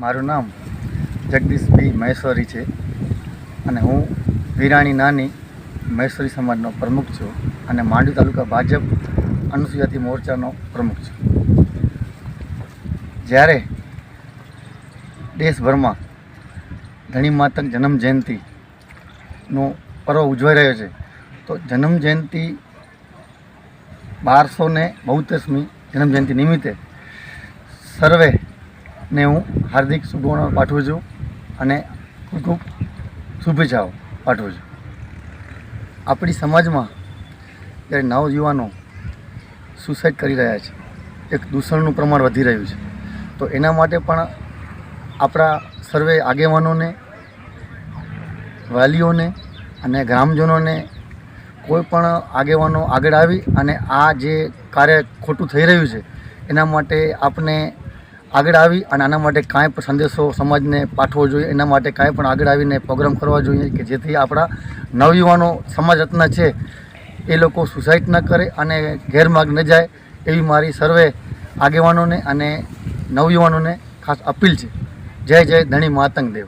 મારું નામ જગદીશભાઈ મહેશ્વરી છે અને હું વિરાણી નાની મહેશ્વરી સમાજનો પ્રમુખ છું અને માંડવી તાલુકા ભાજપ અનુસૂચિત મોરચાનો પ્રમુખ છું. જ્યારે દેશભરમાં ધણી માતક જન્મ જયંતિનો પર્વ ઉજવાઈ રહ્યો છે, તો જન્મ જયંતિ બારસો ને બોતેરમી જન્મ નિમિત્તે નિમિત્તે સર્વેને હું હાર્દિક શુભકામના પાઠવું છું અને ખૂબ ખૂબ શુભેચ્છાઓ પાઠવું છું. આપણી સમાજમાં જ્યારે નવયુવાનો સુસાઇડ કરી રહ્યા છે, એક દૂષણનું પ્રમાણ વધી રહ્યું છે, તો એના માટે પણ આપણા સર્વે આગેવાનોને, વાલીઓને અને ગ્રામજનોને કોઈ પણ આગેવાનો આગળ આવી અને આ જે કાર્ય ખોટું થઈ રહ્યું છે, એના માટે આપણે આગળ આવી અને આના માટે કાંઈ પણ સંદેશો સમાજને પાઠવવો જોઈએ, એના માટે કાંઈ પણ આગળ આવીને પ્રોગ્રામ કરવા જોઈએ કે જેથી આપણા નવયુવાનો સમાજ રત્ન છે, એ લોકો સુસાઇડ ન કરે અને ગેરમાર્ગ ન જાય એવી મારી સર્વે આગેવાનોને અને નવયુવાનોને ખાસ અપીલ છે. જય જય ધણી માતંગ દેવ.